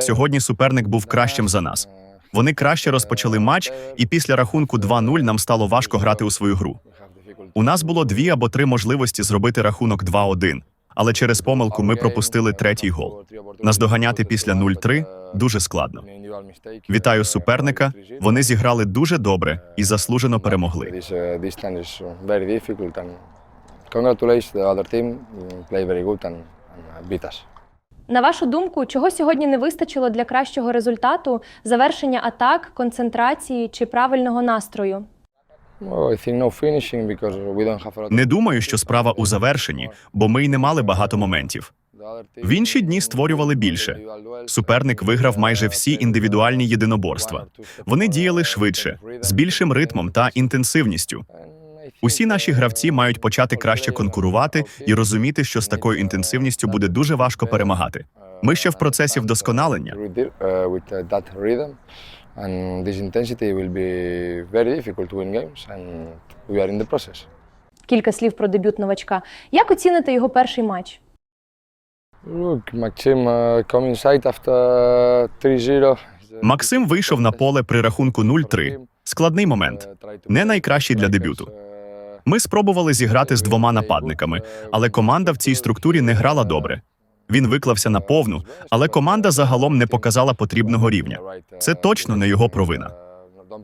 Сьогодні суперник був кращим за нас. Вони краще розпочали матч, і після рахунку 2-0 нам стало важко грати у свою гру. У нас було дві або три можливості зробити рахунок 2-1, але через помилку ми пропустили третій гол. Наздоганяти після 0-3 дуже складно. Вітаю суперника. Вони зіграли дуже добре і заслужено перемогли. Uh, uh, congratulations the other team play very good and, us. На вашу думку, чого сьогодні не вистачило для кращого результату, завершення атак, концентрації чи правильного настрою? Lot. Не думаю, що справа у завершенні, бо ми й не мали багато моментів. В інші дні створювали більше. Суперник виграв майже всі індивідуальні єдиноборства. Вони діяли швидше, з більшим ритмом та інтенсивністю. Усі наші гравці мають почати краще конкурувати і розуміти, що з такою інтенсивністю буде дуже важко перемагати. Ми ще в процесі вдосконалення. Uh, process. Кілька слів про дебют новачка. Як оціните його перший матч? Uh, come inside after 3-0. Максим вийшов на поле при рахунку 0-3. Складний момент. Не найкращий для дебюту. Ми спробували зіграти з двома нападниками, але команда в цій структурі не грала добре. Він виклався на повну, але команда загалом не показала потрібного рівня. Це точно не його провина.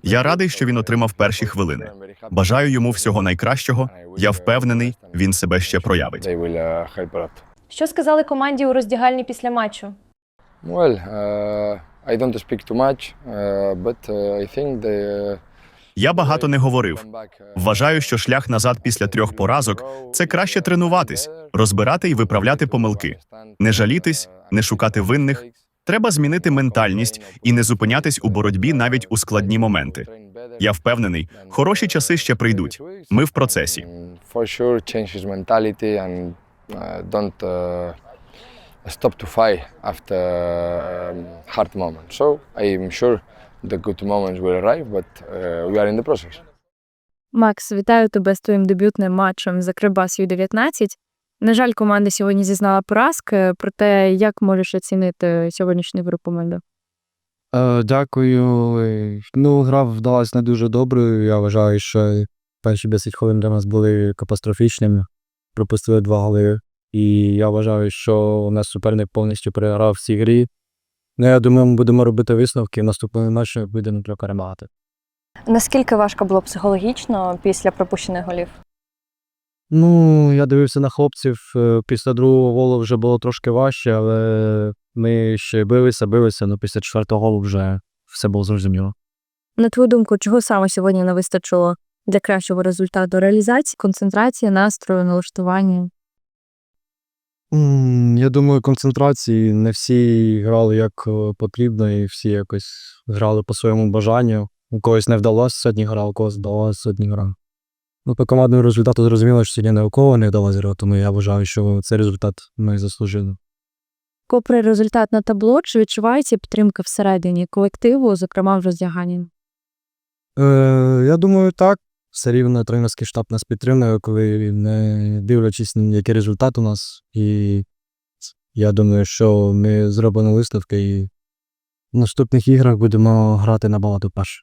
Я радий, що він отримав перші хвилини. Бажаю йому всього найкращого. Я впевнений, він себе ще проявить. They uh. Що сказали команді у роздягальні після матчу? Well, uh, I don't speak too much, uh, but uh, I think the Я багато не говорив. Вважаю, що шлях назад після трьох поразок це краще тренуватись, розбирати і виправляти помилки, не жалітись, не шукати винних. Треба змінити ментальність і не зупинятись у боротьбі навіть у складні моменти. Я впевнений, хороші часи ще прийдуть. Ми в процесі. Uh, uh, stop to fight after um, hard moments. So I'm sure the good moments will arrive, but uh, we are in the process. Макс, вітаю тебе з твоїм дебютним матчем за Кривбас Ю-19. На жаль, команда сьогодні зізнала поразки, проте як можеш оцінити сьогоднішню гру команди? Е, дякую. Ну, гра вдалась не дуже доброю. Я вважаю, що перші 10 хвилин для нас були катастрофічними. Пропустили два голи. І я вважаю, що у нас суперник повністю переграв в цій грі. Ну, я думаю, ми будемо робити висновки. В наступному матчі будемо перемагати. Наскільки важко було психологічно після пропущених голів? Ну, я дивився на хлопців. е, Після другого голу вже було трошки важче, але ми ще билися, билися, але після четвертого голу вже все було зрозуміло. На твою думку, чого саме сьогодні не вистачило для кращого результату реалізації, концентрації, настрою, налаштування? Я думаю, концентрації не всі грали як е, потрібно, і всі якось грали по своєму бажанню. У когось не вдалося сьогодні гра, у когось вдалося сьогодні гра. Ну, по командному результату зрозуміло, що сьогодні не у кого не вдалося гра, тому я вважаю, що цей результат ми заслужили. Попри результат на табло, чи відчувається підтримка всередині колективу, зокрема в роздяганні? Е, я думаю, так. Все рівно тренерський штаб нас підтримує, коли не дивлячись, який результат у нас. І я думаю, що ми зробимо виставки і в наступних іграх будемо грати набагато перше.